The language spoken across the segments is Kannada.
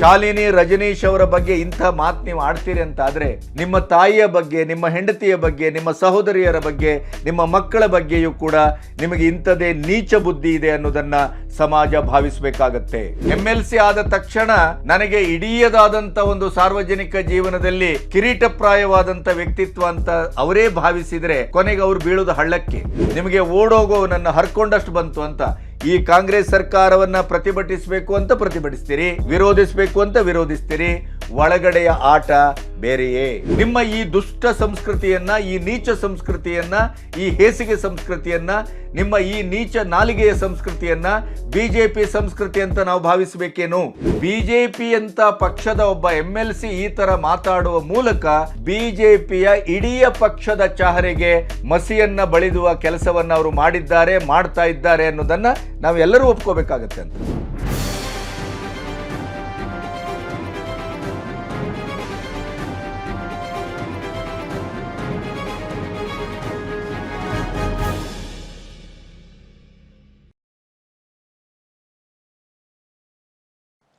ಶಾಲಿನಿ ರಜನೀಶ್ ಅವರ ಬಗ್ಗೆ ಇಂಥ ಮಾತು ನೀವು ಆಡ್ತೀರಿ ಅಂತ ಆದ್ರೆ ನಿಮ್ಮ ತಾಯಿಯ ಬಗ್ಗೆ, ನಿಮ್ಮ ಹೆಂಡತಿಯ ಬಗ್ಗೆ, ನಿಮ್ಮ ಸಹೋದರಿಯರ ಬಗ್ಗೆ, ನಿಮ್ಮ ಮಕ್ಕಳ ಬಗ್ಗೆಯೂ ಕೂಡ ನಿಮಗೆ ಇಂಥದೇ ನೀಚ ಬುದ್ಧಿ ಇದೆ ಅನ್ನೋದನ್ನ ಸಮಾಜ ಭಾವಿಸಬೇಕಾಗತ್ತೆ. ಎಂ ಆದ ತಕ್ಷಣ ನನಗೆ ಇಡೀಯದಾದಂಥ ಒಂದು ಸಾರ್ವಜನಿಕ ಜೀವನದಲ್ಲಿ ಕಿರೀಟಪ್ರಾಯವಾದಂಥ ವ್ಯಕ್ತಿತ್ವ ಅಂತ ಅವರೇ ಭಾವಿಸಿದ್ರೆ ಕೊನೆಗೆ ಅವ್ರು ಬೀಳೋದು ಹಳ್ಳಕ್ಕೆ. ನಿಮಗೆ ಓಡೋಗೋ ನನ್ನ ಹರ್ಕೊಂಡಷ್ಟು ಬಂತು ಅಂತ. ಈ ಕಾಂಗ್ರೆಸ್ ಸರ್ಕಾರವನ್ನ ಪ್ರತಿಭಟಿಸಬೇಕು ಅಂತ ಪ್ರತಿಭಟಿಸ್ತೀರಿ, ವಿರೋಧಿಸಬೇಕು ಅಂತ ವಿರೋಧಿಸ್ತೀರಿ, ಒಳಗಡೆಯ ಆಟ ಬೇರೆಯೇ? ನಿಮ್ಮ ಈ ದುಷ್ಟ ಸಂಸ್ಕೃತಿಯನ್ನ, ಈ ನೀಚ ಸಂಸ್ಕೃತಿಯನ್ನ, ಈ ಹೇಸಿಗೆ ಸಂಸ್ಕೃತಿಯನ್ನ ನಿಮ್ಮ ಈ ನೀಚ ನಾಲಿಗೆಯ ಸಂಸ್ಕೃತಿಯನ್ನ ಬಿಜೆಪಿ ಸಂಸ್ಕೃತಿ ಅಂತ ನಾವು ಭಾವಿಸಬೇಕೇನು? ಬಿಜೆಪಿ ಅಂತ ಪಕ್ಷದ ಒಬ್ಬ ಎಂ ಎಲ್ ಸಿ ಈ ತರ ಮಾತಾಡುವ ಮೂಲಕ ಬಿಜೆಪಿಯ ಇಡೀ ಪಕ್ಷದ ಚಹರೆಗೆ ಮಸಿಯನ್ನ ಬಳಿದುವ ಕೆಲಸವನ್ನ ಅವರು ಮಾಡಿದ್ದಾರೆ, ಮಾಡ್ತಾ ಇದ್ದಾರೆ ಅನ್ನೋದನ್ನ ನಾವೆಲ್ಲರೂ ಒಪ್ಕೋಬೇಕಾಗತ್ತೆ ಅಂತ.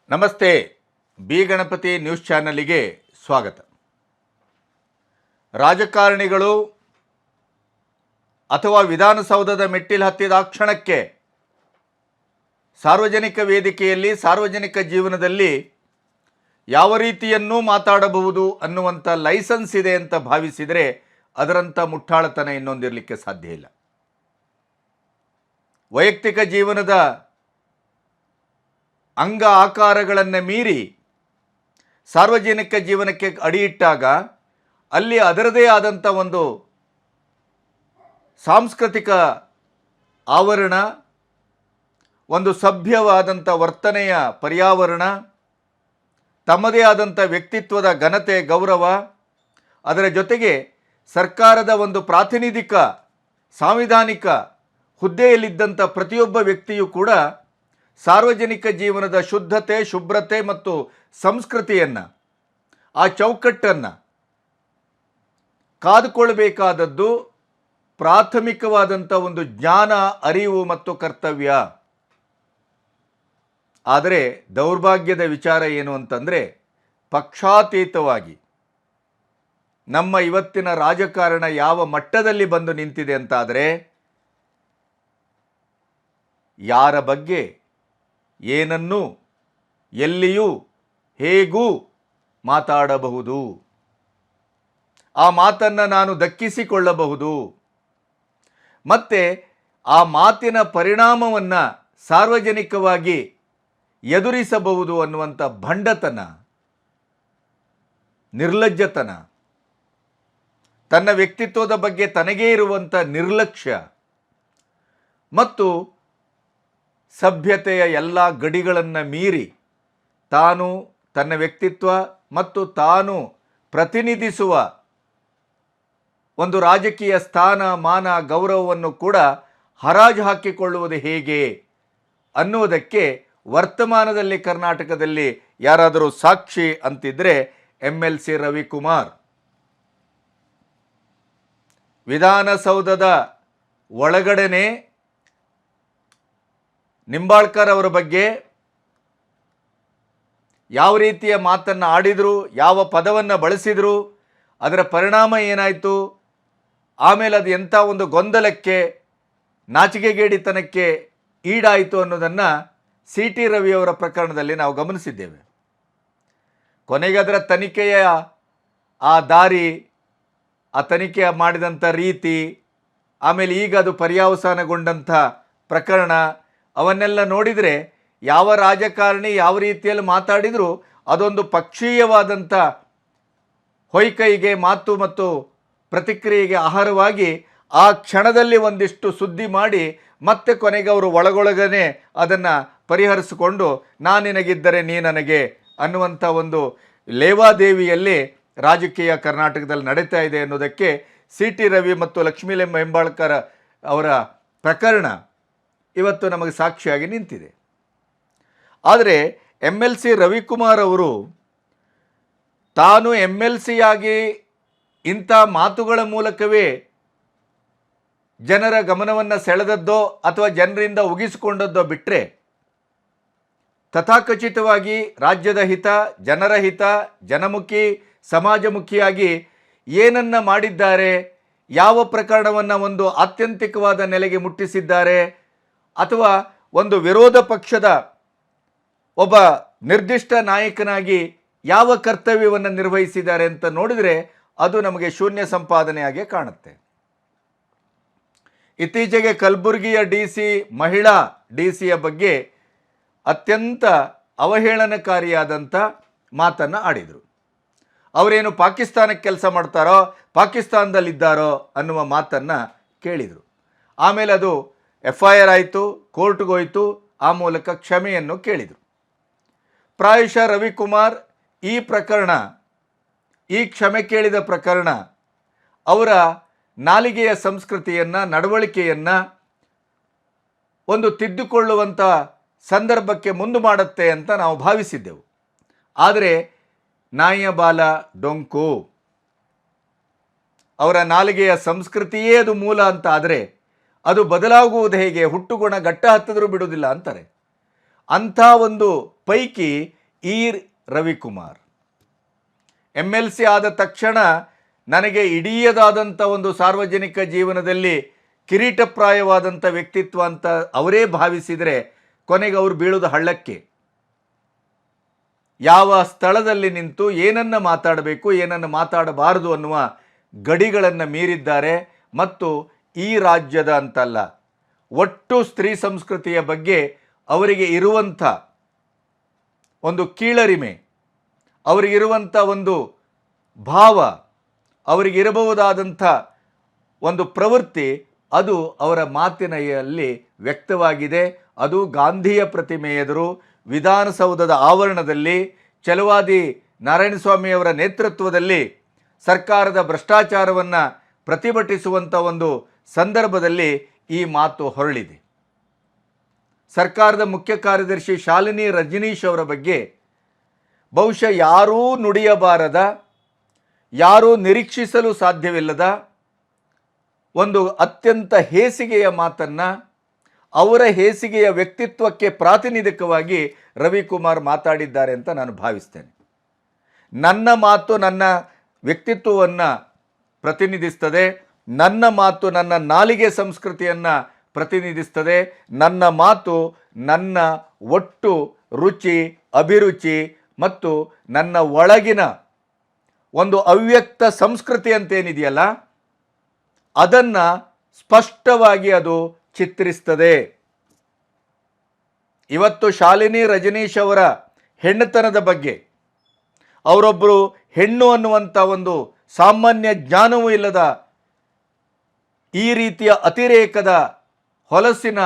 ನಮಸ್ತೆ. ಬಿ ಗಣಪತಿ ನ್ಯೂಸ್ ಚಾನಲಿಗೆ ಸ್ವಾಗತ. ರಾಜಕಾರಣಿಗಳು ಅಥವಾ ವಿಧಾನಸೌಧದ ಮೆಟ್ಟಿಲು ಹತ್ತಿದ ಕ್ಷಣಕ್ಕೆ ಸಾರ್ವಜನಿಕ ವೇದಿಕೆಯಲ್ಲಿ ಸಾರ್ವಜನಿಕ ಜೀವನದಲ್ಲಿ ಯಾವ ರೀತಿಯನ್ನೂ ಮಾತಾಡಬಹುದು ಅನ್ನುವಂಥ ಲೈಸೆನ್ಸ್ ಇದೆ ಅಂತ ಭಾವಿಸಿದರೆ ಅದರಂಥ ಮುಟ್ಟಾಳತನ ಇನ್ನೊಂದಿರಲಿಕ್ಕೆ ಸಾಧ್ಯ ಇಲ್ಲ. ವೈಯಕ್ತಿಕ ಜೀವನದ ಅಂಗ ಆಕಾರಗಳನ್ನು ಮೀರಿ ಸಾರ್ವಜನಿಕ ಜೀವನಕ್ಕೆ ಅಡಿಯಿಟ್ಟಾಗ ಅಲ್ಲಿ ಅದರದೇ ಆದಂಥ ಒಂದು ಸಾಂಸ್ಕೃತಿಕ ಆವರಣ, ಒಂದು ಸಭ್ಯವಾದಂಥ ವರ್ತನೆಯ ಪರ್ಯಾವರಣ, ತಮ್ಮದೇ ಆದಂಥ ವ್ಯಕ್ತಿತ್ವದ ಘನತೆ, ಗೌರವ, ಅದರ ಜೊತೆಗೆ ಸರ್ಕಾರದ ಒಂದು ಪ್ರಾತಿನಿಧಿಕ, ಸಾಂವಿಧಾನಿಕ ಹುದ್ದೆಯಲ್ಲಿದ್ದಂಥ ಪ್ರತಿಯೊಬ್ಬ ವ್ಯಕ್ತಿಯೂ ಕೂಡ ಸಾರ್ವಜನಿಕ ಜೀವನದ ಶುದ್ಧತೆ, ಶುಭ್ರತೆ ಮತ್ತು ಸಂಸ್ಕೃತಿಯನ್ನು, ಆ ಚೌಕಟ್ಟನ್ನು ಕಾದುಕೊಳ್ಬೇಕಾದದ್ದು ಪ್ರಾಥಮಿಕವಾದಂಥ ಒಂದು ಜ್ಞಾನ, ಅರಿವು ಮತ್ತು ಕರ್ತವ್ಯ. ಆದರೆ ದೌರ್ಭಾಗ್ಯದ ವಿಚಾರ ಏನು ಅಂತಂದರೆ, ಪಕ್ಷಾತೀತವಾಗಿ ನಮ್ಮ ಇವತ್ತಿನ ರಾಜಕಾರಣ ಯಾವ ಮಟ್ಟದಲ್ಲಿ ಬಂದು ನಿಂತಿದೆ ಅಂತಾದರೆ, ಯಾರ ಬಗ್ಗೆ ಏನನ್ನು ಎಲ್ಲಿಯೂ ಹೇಗೂ ಮಾತಾಡಬಹುದು. ಆ ಮಾತನ್ನು ನಾನು ದಕ್ಕಿಸಿಕೊಳ್ಳಬಹುದು ಮತ್ತು ಆ ಮಾತಿನ ಪರಿಣಾಮವನ್ನು ಸಾರ್ವಜನಿಕವಾಗಿ ಎದುರಿಸಬಹುದು ಅನ್ನುವಂಥ ಭಂಡತನ, ನಿರ್ಲಜ್ಜತನ, ತನ್ನ ವ್ಯಕ್ತಿತ್ವದ ಬಗ್ಗೆ ತನಗೇ ಇರುವಂಥ ನಿರ್ಲಕ್ಷ್ಯ, ಮತ್ತು ಸಭ್ಯತೆಯ ಎಲ್ಲ ಗಡಿಗಳನ್ನು ಮೀರಿ ತಾನು ತನ್ನ ವ್ಯಕ್ತಿತ್ವ ಮತ್ತು ತಾನು ಪ್ರತಿನಿಧಿಸುವ ಒಂದು ರಾಜಕೀಯ ಸ್ಥಾನ, ಮಾನ, ಗೌರವವನ್ನು ಕೂಡ ಹರಾಜು ಹಾಕಿಕೊಳ್ಳುವುದು ಹೇಗೆ ಅನ್ನುವುದಕ್ಕೆ ವರ್ತಮಾನದಲ್ಲಿ ಕರ್ನಾಟಕದಲ್ಲಿ ಯಾರಾದರೂ ಸಾಕ್ಷಿ ಅಂತಿದ್ರೆ ಎಂ ಎಲ್ ಸಿ ರವಿಕುಮಾರ್. ವಿಧಾನಸೌಧದ ಒಳಗಡೆನೆ ನಿಂಬಾಳ್ಕರ್ ಅವರ ಬಗ್ಗೆ ಯಾವ ರೀತಿಯ ಮಾತನ್ನು ಆಡಿದರು, ಯಾವ ಪದವನ್ನು ಬಳಸಿದರು, ಅದರ ಪರಿಣಾಮ ಏನಾಯಿತು, ಆಮೇಲೆ ಅದು ಎಂಥ ಒಂದು ಗೊಂದಲಕ್ಕೆ, ನಾಚಿಕೆಗೇಡಿತನಕ್ಕೆ ಈಡಾಯಿತು ಅನ್ನೋದನ್ನು ಸಿ ಟಿ ರವಿಯವರ ಪ್ರಕರಣದಲ್ಲಿ ನಾವು ಗಮನಿಸಿದ್ದೇವೆ. ಕೊನೆಗೆ ಅದರ ತನಿಖೆಯ ಆ ದಾರಿ, ಆ ತನಿಖೆ ಮಾಡಿದಂಥ ರೀತಿ, ಆಮೇಲೆ ಈಗ ಅದು ಪರ್ಯಾವಸಾನಗೊಂಡಂಥ ಪ್ರಕರಣ ಅವನ್ನೆಲ್ಲ ನೋಡಿದರೆ ಯಾವ ರಾಜಕಾರಣಿ ಯಾವ ರೀತಿಯಲ್ಲಿ ಮಾತಾಡಿದರೂ ಅದೊಂದು ಪಕ್ಷೀಯವಾದಂಥ ಹೊಯ್ಕೈಗೆ ಮಾತು ಮತ್ತು ಪ್ರತಿಕ್ರಿಯೆಗೆ ಆಹಾರವಾಗಿ ಆ ಕ್ಷಣದಲ್ಲಿ ಒಂದಿಷ್ಟು ಸುದ್ದಿ ಮಾಡಿ ಮತ್ತೆ ಕೊನೆಗೆ ಅವರು ಒಳಗೊಳಗನೆ ಅದನ್ನು ಪರಿಹರಿಸಿಕೊಂಡು ನಾನು ನಿನಗಿದ್ದರೆ ನೀ ನನಗೆ ಅನ್ನುವಂಥ ಒಂದು ಲೇವಾದೇವಿಯಲ್ಲಿ ರಾಜಕೀಯ ಕರ್ನಾಟಕದಲ್ಲಿ ನಡೀತಾ ಇದೆ ಅನ್ನೋದಕ್ಕೆ ಸಿ ಟಿ ರವಿ ಮತ್ತು ಲಕ್ಷ್ಮೀಲೆಂಬ ಹೆಂಬಾಳ್ಕರ್ ಅವರ ಪ್ರಕರಣ. ಇವತ್ತು ನಮಗೆ ಸಾಕ್ಷಿಯಾಗಿ ನಿಂತಿದೆ. ಆದರೆ ಎಂ ಎಲ್ ಸಿ ರವಿಕುಮಾರ್ ಅವರು ತಾನು ಎಂ ಎಲ್ ಸಿಯಾಗಿ ಇಂಥ ಮಾತುಗಳ ಮೂಲಕವೇ ಜನರ ಗಮನವನ್ನು ಸೆಳೆದದ್ದೋ ಅಥವಾ ಜನರಿಂದ ಉಗಿಸಿಕೊಂಡದ್ದೋ ಬಿಟ್ಟರೆ ತಥಾಕಚಿತವಾಗಿ ರಾಜ್ಯದ ಹಿತ, ಜನರ ಹಿತ, ಜನಮುಖಿ, ಸಮಾಜಮುಖಿಯಾಗಿ ಏನನ್ನ ಮಾಡಿದ್ದಾರೆ, ಯಾವ ಪ್ರಕರಣವನ್ನು ಒಂದು ಆತ್ಯಂತಿಕವಾದ ನೆಲೆಗೆ ಮುಟ್ಟಿಸಿದ್ದಾರೆ ಅಥವಾ ಒಂದು ವಿರೋಧ ಪಕ್ಷದ ಒಬ್ಬ ನಿರ್ದಿಷ್ಟ ನಾಯಕನಾಗಿ ಯಾವ ಕರ್ತವ್ಯವನ್ನು ನಿರ್ವಹಿಸಿದ್ದಾರೆ ಅಂತ ನೋಡಿದರೆ ಅದು ನಮಗೆ ಶೂನ್ಯ ಸಂಪಾದನೆಯಾಗಿ ಕಾಣುತ್ತೆ. ಇತ್ತೀಚೆಗೆ ಕಲಬುರಗಿಯ ಡಿ ಸಿ ಮಹಿಳಾ ಡಿ ಸಿಯ ಬಗ್ಗೆ ಅತ್ಯಂತ ಅವಹೇಳನಕಾರಿಯಾದಂಥ ಮಾತನ್ನು ಆಡಿದರು. ಅವರೇನು ಪಾಕಿಸ್ತಾನಕ್ಕೆ ಕೆಲಸ ಮಾಡ್ತಾರೋ ಪಾಕಿಸ್ತಾನದಲ್ಲಿದ್ದಾರೋ ಅನ್ನುವ ಮಾತನ್ನು ಕೇಳಿದರು. ಆಮೇಲೆ ಅದು ಎಫ್ ಐ ಆರ್ ಆಯಿತು ಆ ಮೂಲಕ ಕ್ಷಮೆಯನ್ನು ಕೇಳಿದರು. ಪ್ರಾಯಶಃ ರವಿಕುಮಾರ್ ಈ ಪ್ರಕರಣ, ಈ ಕ್ಷಮೆ ಕೇಳಿದ ಪ್ರಕರಣ, ಅವರ ನಾಲಿಗೆಯ ಸಂಸ್ಕೃತಿಯನ್ನು, ನಡವಳಿಕೆಯನ್ನು ಒಂದು ತಿದ್ದುಕೊಳ್ಳುವಂಥ ಸಂದರ್ಭಕ್ಕೆ ಮುಂದು ಮಾಡುತ್ತೆ ಅಂತ ನಾವು ಭಾವಿಸಿದ್ದೆವು. ಆದರೆ ನಾಯಿಯ ಬಾಲ ಡೊಂಕು. ಅವರ ನಾಲಿಗೆಯ ಸಂಸ್ಕೃತಿಯೇ ಅದು ಮೂಲ ಅಂತ ಆದರೆ ಅದು ಬದಲಾಗುವುದು ಹೇಗೆ? ಹುಟ್ಟುಗುಣ ಗಟ್ಟ ಹತ್ತಿದ್ರೂ ಬಿಡುವುದಿಲ್ಲ ಅಂತಾರೆ. ಅಂಥ ಒಂದು ಪೈಕಿ ಈರ್ ರವಿಕುಮಾರ್. ಎಂ ಎಲ್ ಸಿ ಆದ ತಕ್ಷಣ ನನಗೆ ಇಡೀಯದಾದಂಥ ಒಂದು ಸಾರ್ವಜನಿಕ ಜೀವನದಲ್ಲಿ ಕಿರೀಟಪ್ರಾಯವಾದಂಥ ವ್ಯಕ್ತಿತ್ವ ಅಂತ ಅವರೇ ಭಾವಿಸಿದರೆ ಕೊನೆಗೆ ಅವರು ಬೀಳೋದು ಹಳ್ಳಕ್ಕೆ. ಯಾವ ಸ್ಥಳದಲ್ಲಿ ನಿಂತು ಏನನ್ನ ಮಾತಾಡಬೇಕು, ಏನನ್ನು ಮಾತಾಡಬಾರದು ಅನ್ನುವ ಗಡಿಗಳನ್ನು ಮೀರಿದ್ದಾರೆ ಮತ್ತು ಈ ರಾಜ್ಯದ ಅಂತಲ್ಲ. ಒಟ್ಟು ಸ್ತ್ರೀ ಸಂಸ್ಕೃತಿಯ ಬಗ್ಗೆ ಅವರಿಗೆ ಇರುವಂಥ ಒಂದು ಕೀಳರಿಮೆ ಅವರಿಗಿರುವಂಥ ಒಂದು ಭಾವ ಅವರಿಗಿರಬಹುದಾದಂಥ ಒಂದು ಪ್ರವೃತ್ತಿ, ಅದು ಅವರ ಮಾತಿನಲ್ಲಿ ವ್ಯಕ್ತವಾಗಿದೆ. ಅದು ಗಾಂಧಿಯ ಪ್ರತಿಮೆ ಎದುರು ವಿಧಾನಸೌಧದ ಆವರಣದಲ್ಲಿ ಚಲುವಾದಿ ನಾರಾಯಣಸ್ವಾಮಿಯವರ ನೇತೃತ್ವದಲ್ಲಿ ಸರ್ಕಾರದ ಭ್ರಷ್ಟಾಚಾರವನ್ನು ಪ್ರತಿಭಟಿಸುವಂಥ ಒಂದು ಸಂದರ್ಭದಲ್ಲಿ ಈ ಮಾತು ಹೊರಳಿದೆ. ಸರ್ಕಾರದ ಮುಖ್ಯ ಕಾರ್ಯದರ್ಶಿ ಶಾಲಿನಿ ರಜನೀಶ್ ಅವರ ಬಗ್ಗೆ ಬಹುಶಃ ಯಾರೂ ನುಡಿಯಬಾರದ, ಯಾರೂ ನಿರೀಕ್ಷಿಸಲು ಸಾಧ್ಯವಿಲ್ಲದ ಒಂದು ಅತ್ಯಂತ ಹೇಸಿಗೆಯ ಮಾತನ್ನು, ಅವರ ಹೇಸಿಗೆಯ ವ್ಯಕ್ತಿತ್ವಕ್ಕೆ ಪ್ರಾತಿನಿಧಿಕವಾಗಿ ರವಿಕುಮಾರ್ ಮಾತಾಡಿದ್ದಾರೆ ಅಂತ ನಾನು ಭಾವಿಸ್ತೇನೆ. ನನ್ನ ಮಾತು ನನ್ನ ವ್ಯಕ್ತಿತ್ವವನ್ನು ಪ್ರತಿನಿಧಿಸ್ತದೆ ನನ್ನ ಮಾತು ನನ್ನ ನಾಲಿಗೆ ಸಂಸ್ಕೃತಿಯನ್ನು ಪ್ರತಿನಿಧಿಸ್ತದೆ. ನನ್ನ ಮಾತು ನನ್ನ ಒಟ್ಟು ರುಚಿ, ಅಭಿರುಚಿ ಮತ್ತು ನನ್ನ ಒಳಗಿನ ಒಂದು ಅವ್ಯಕ್ತ ಸಂಸ್ಕೃತಿ ಅಂತೇನಿದೆಯಲ್ಲ, ಅದನ್ನು ಸ್ಪಷ್ಟವಾಗಿ ಅದು ಚಿತ್ರಿಸ್ತದೆ. ಇವತ್ತು ಶಾಲಿನಿ ರಜನೀಶ್ ಅವರ ಹೆಣ್ಣುತನದ ಬಗ್ಗೆ ಅವರೊಬ್ಬರು ಹೆಣ್ಣು ಅನ್ನುವಂಥ ಒಂದು ಸಾಮಾನ್ಯ ಜ್ಞಾನವೂ ಇಲ್ಲದ ಈ ರೀತಿಯ ಅತಿರೇಕದ ಹೊಲಸಿನ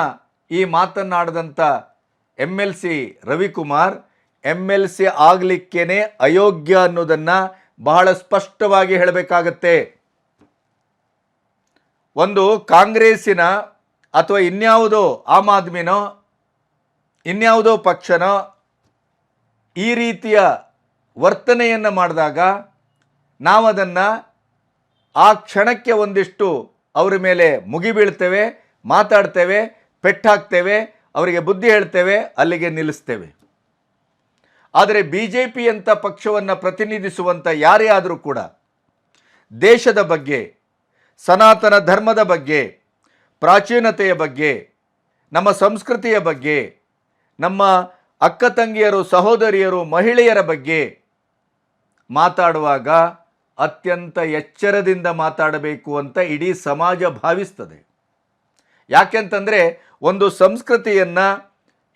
ಈ ಮಾತನ್ನಾಡಿದಂಥ M L C Ravikumar M L C ಆಗಲಿಕ್ಕೇನೆ ಅಯೋಗ್ಯ ಅನ್ನೋದನ್ನು ಬಹಳ ಸ್ಪಷ್ಟವಾಗಿ ಹೇಳಬೇಕಾಗತ್ತೆ. ಒಂದು ಕಾಂಗ್ರೆಸ್ಸಿನ ಅಥವಾ ಇನ್ಯಾವುದೋ ಆಮ್ ಆದ್ಮಿನೋ, ಇನ್ಯಾವುದೋ ಪಕ್ಷನೋ ಈ ರೀತಿಯ ವರ್ತನೆಯನ್ನು ಮಾಡಿದಾಗ ನಾವು ಅದನ್ನು ಆ ಕ್ಷಣಕ್ಕೆ ಒಂದಿಷ್ಟು ಅವರ ಮೇಲೆ ಮುಗಿಬೀಳ್ತೇವೆ ಮಾತಾಡ್ತೇವೆ ಪೆಟ್ಟಾಕ್ತೇವೆ ಅವರಿಗೆ ಬುದ್ಧಿ ಹೇಳ್ತೇವೆ, ಅಲ್ಲಿಗೆ ನಿಲ್ಲಿಸ್ತೇವೆ. ಆದರೆ ಬಿ ಜೆ ಪಿ ಅಂತ ಪಕ್ಷವನ್ನು ಪ್ರತಿನಿಧಿಸುವಂಥ ಯಾರೇ ಆದರೂ ಕೂಡ ದೇಶದ ಬಗ್ಗೆ, ಸನಾತನ ಧರ್ಮದ ಬಗ್ಗೆ, ಪ್ರಾಚೀನತೆಯ ಬಗ್ಗೆ, ನಮ್ಮ ಸಂಸ್ಕೃತಿಯ ಬಗ್ಗೆ, ನಮ್ಮ ಅಕ್ಕ ತಂಗಿಯರು, ಸಹೋದರಿಯರು, ಮಹಿಳೆಯರ ಬಗ್ಗೆ ಮಾತಾಡುವಾಗ ಅತ್ಯಂತ ಎಚ್ಚರದಿಂದ ಮಾತಾಡಬೇಕು ಅಂತ ಇಡೀ ಸಮಾಜ ಭಾವಿಸ್ತದೆ. ಯಾಕೆಂತಂದರೆ ಒಂದು ಸಂಸ್ಕೃತಿಯನ್ನು,